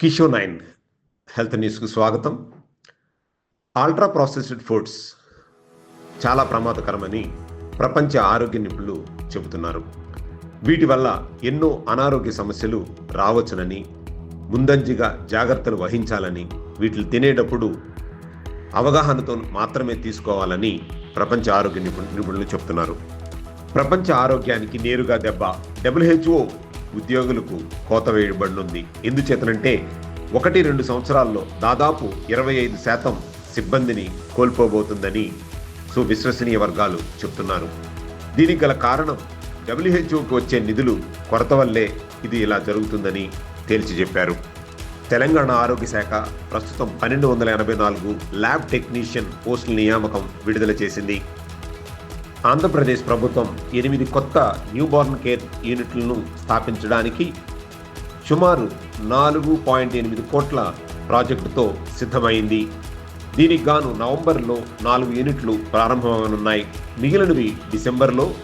కిషో nine. Health న్యూస్కు స్వాగతం. Ultra processed foods చాలా ప్రమాదకరమని ప్రపంచ ఆరోగ్య నిపుణులు చెబుతున్నారు. వీటి వల్ల ఎన్నో అనారోగ్య సమస్యలు రావచ్చునని ముందంజగా జాగ్రత్తలు వహించాలని వీటిని తినేటప్పుడు అవగాహనతో మాత్రమే తీసుకోవాలని ప్రపంచ ఆరోగ్య నిపుణు నిపుణులు చెబుతున్నారు. ప్రపంచ ఆరోగ్యానికి నేరుగా దెబ్బ డబ్ల్యూహెచ్ఓ ఉద్యోగులకు కోత వేయబడనుంది. ఎందుచేతనంటే ఒకటి రెండు సంవత్సరాల్లో దాదాపు ఇరవై ఐదు శాతం సిబ్బందిని కోల్పోబోతుందని సువిశ్వసనీయ వర్గాలు చెప్తున్నారు. దీనికి గల కారణం డబ్ల్యూహెచ్ఓకి వచ్చే నిధులు కొరత వల్లే ఇది ఇలా జరుగుతుందని తేల్చి చెప్పారు. తెలంగాణ ఆరోగ్య శాఖ ప్రస్తుతం పన్నెండు వందల ఎనభై నాలుగు ల్యాబ్ టెక్నీషియన్ పోస్టుల నియామకం విడుదల చేసింది. ఆంధ్రప్రదేశ్ ప్రభుత్వం ఎనిమిది కొత్త న్యూబార్న్ కేర్ యూనిట్లను స్థాపించడానికి సుమారు నాలుగు పాయింట్ ఎనిమిది కోట్ల ప్రాజెక్టుతో సిద్ధమైంది. దీనికి గాను నవంబర్లో నాలుగు యూనిట్లు ప్రారంభమవనున్నాయి. మిగిలినవి డిసెంబర్లో